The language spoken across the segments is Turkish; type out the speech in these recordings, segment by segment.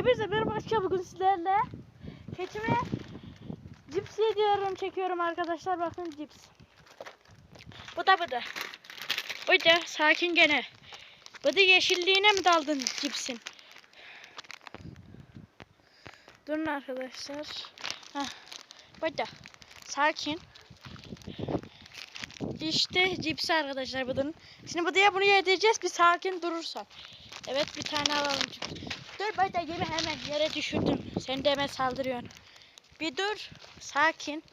Hepinize merhaba arkadaşlar bugün sizlerle keçime cips yediyorum çekiyorum arkadaşlar bakın cips. Bu da bu da. Bu da sakin gene. Bu da yeşilliğine mi daldın cipsin? Durun arkadaşlar. Heh. Bu da sakin. İşte cipsi arkadaşlar bunun. Şimdi bu diye bunu yedireceğiz bir sakin durursan. Evet bir tane alalım. Dur Bayda yeme hemen yere düşürdüm. Sen de hemen saldırıyorsun. Bir dur. Sakin.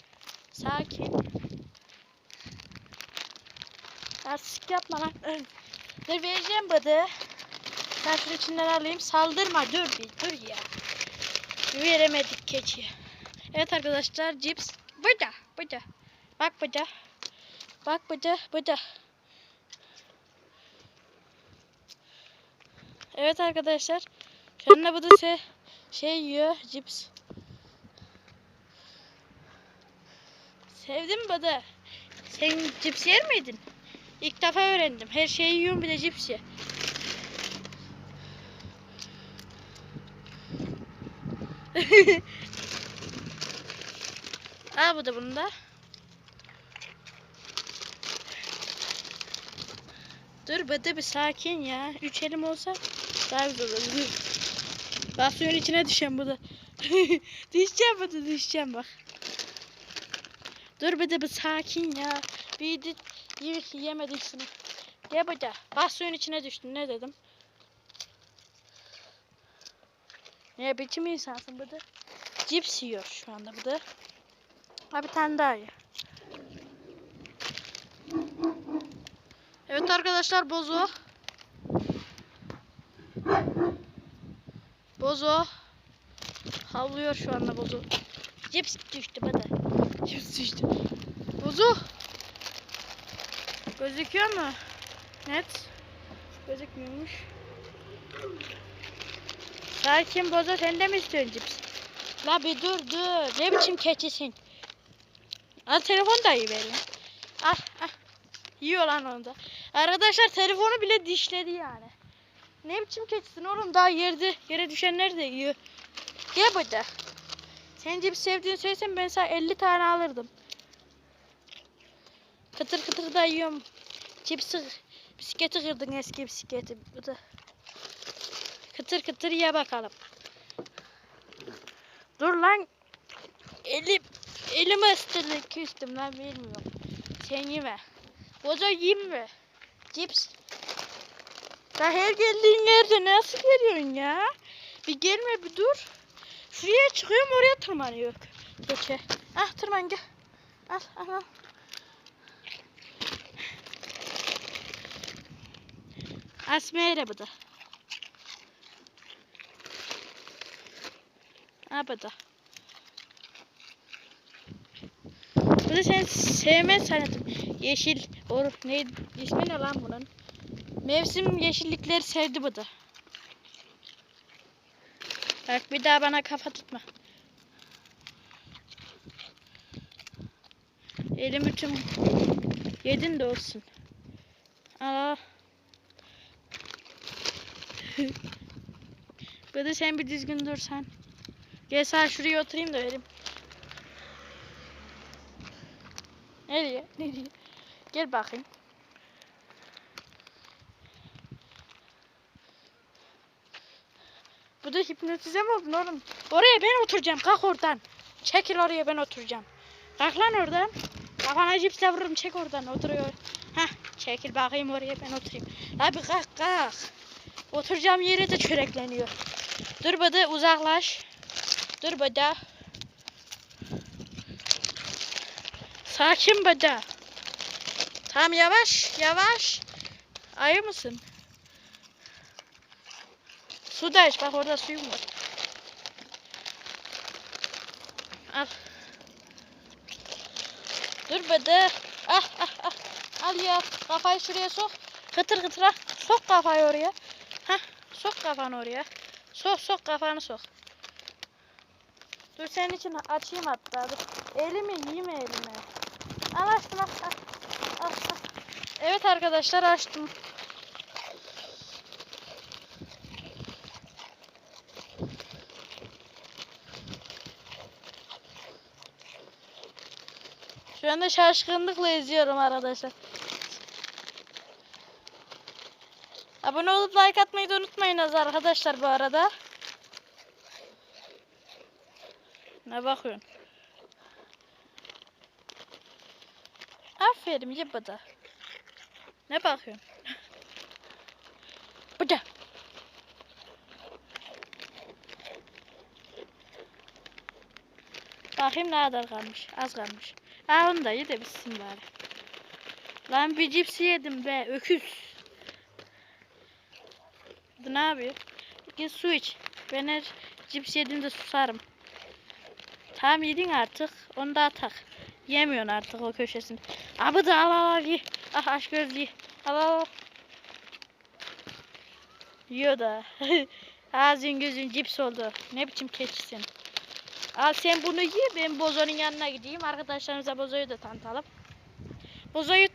Sakin. Artık yapma lan. Dur vereceğim bıdı. Sen şunun içinden alayım. Saldırma dur bir dur ya. Veremedik keçiye. Evet arkadaşlar cips. Burada. Burada. Bak burada. Bak burada. Burada. Evet arkadaşlar. Anda bu da şey, şey yiyor. Cips. Sevdin mi Bada? Sen cips yer miydin? İlk defa öğrendim. Her şeyi yiyorum bir de cips ye. Al bu da bunu da. Dur Bada bir sakin ya. Üç elim olsa daha güzel olur. Bak suyun içine düşen bu da. düşeceğim bu da düşeceğim bak. Dur bir de bir sakin ya. Bir de ye, yemedik şunu. Gel burada. Bak suyun içine düştün ne dedim. Ne biçim insansın bu da. Cips yiyor şu anda bu da. Ha bir tane daha ye. Evet arkadaşlar bozo. Bozo. Havlıyor şu anda Bozo. Cips düştü bana. Cips düştü. Bozo. Gözüküyor mu? Net. Gözükmüyormuş. Sakin Bozo sen de mi istiyorsun cips? La bir dur dur. Ne biçim keçisin? Al telefon da iyi verin. Al al. Yiyor lan onu da. Arkadaşlar telefonu bile dişledi yani. Ne biçim keçisin oğlum daha yerde yere düşenler de yiyor. Gel burada. Sen cips sevdiğini söylesen ben sana 50 tane alırdım. Kıtır kıtır da yiyorum. Cipsi bisikleti kırdın eski bisikleti. Bu da. Kıtır kıtır ye bakalım. Dur lan. Elim elimi ısıtırdı küstüm lan bilmiyorum. Sen yeme. Boza yeme. Cips. Ya her geldiğin yerde nasıl geliyorsun ya? Bir gelme bir dur. Şuraya çıkıyorum oraya tırmanıyor. Geçe. Ah tırman gel. Al al al. Asmeyre bu da. Ha bu da. Bu da sen sevmez sanatım. Yeşil. Or ne ismi ne lan bunun? Mevsim yeşillikleri sevdi bu da. Bak bir daha bana kafa tutma. Elim tüm yedin de olsun. Aa. Böyle sen bir düzgün dursan. Gel sen şuraya oturayım da vereyim. Nereye? Nereye? Gel bakayım. Bu da hipnotize mi oldun oğlum? Oraya ben oturacağım. Kalk oradan. Çekil oraya ben oturacağım. Kalk lan oradan. Kafana cipsle vururum. Çek oradan. Oturuyor. Heh. Çekil bakayım oraya ben oturayım. Abi kalk kalk. Oturacağım yere de çörekleniyor. Dur bada uzaklaş. Dur bada. Sakin bada. Tamam yavaş yavaş. Ayı mısın? Su da iç bak orada suyum var. Al. Dur be de. Ah ah ah. Al ya kafayı şuraya sok. Kıtır kıtıra. Sok kafayı oraya. Hah sok kafanı oraya. Sok sok kafanı sok. Dur senin için açayım hatta. Dur. Elimi yiyeyim elime. Al açtım al. al. al, al. Evet arkadaşlar açtım. Şu anda şaşkınlıkla izliyorum arkadaşlar. Abone olup like atmayı da unutmayınız arkadaşlar bu arada. Ne bakıyorsun? Aferin ye bu da. Ne bakıyorsun? Bu da. Bakayım ne kadar kalmış. Az kalmış. Ha onu da ye de bitsin bari. Lan bir cips yedim be öküz. Bu ne yapıyor? Git su iç. Ben her cips yediğimde susarım. Tamam yedin artık. Onu da atak. Yemiyorsun artık o köşesini. Abi da al al al ye. Ah aç gözlü. Al al al. Yiyor da. Ağzın gözün cips oldu. Ne biçim keçisin. Al sen bunu ye. Ben Bozo'nun yanına gideyim. Arkadaşlarımıza Bozo'yu da tanıtalım. Bozo'yu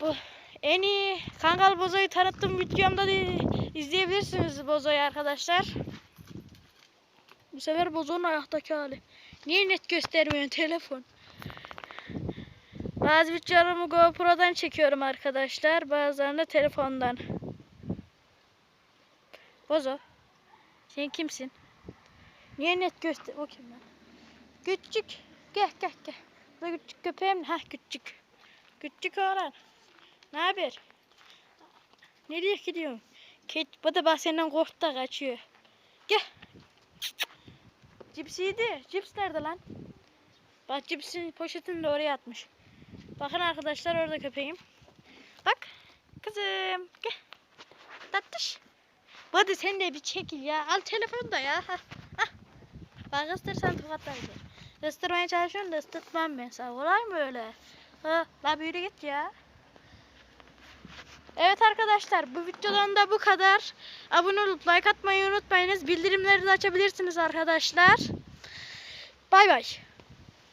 bu en iyi Kangal Bozo'yu tanıttığım videomda da izleyebilirsiniz Bozo'yu arkadaşlar. Bu sefer Bozo'nun ayaktaki hali. Niye net göstermiyorsun telefon? Bazı videolarımı GoPro'dan çekiyorum arkadaşlar. Bazılarını da telefondan. Bozo. Sen kimsin? Niye net göster... O kim lan? Küçük. Gel gel gel. Bu küçük köpeğim. Ha küçük. Küçük oğlan. Ne haber? Nereye gidiyorsun? Ket, bu da bak senden korktu kaçıyor. Gel. Cips yedi. Cips nerede lan? Bak cipsin poşetini de oraya atmış. Bakın arkadaşlar orada köpeğim. Bak. Kızım. Gel. Tatlış. Hadi sen de bir çekil ya. Al telefonu da ya. Hah. Bak ısırsan tokatlayacak. Isırmaya çalışıyorum da ısıtmam ben sana. Kolay mı öyle? Ha, la yürü git ya. Evet arkadaşlar bu videodan da bu kadar. Abone olup like atmayı unutmayınız. Bildirimleri de açabilirsiniz arkadaşlar. Bay bay.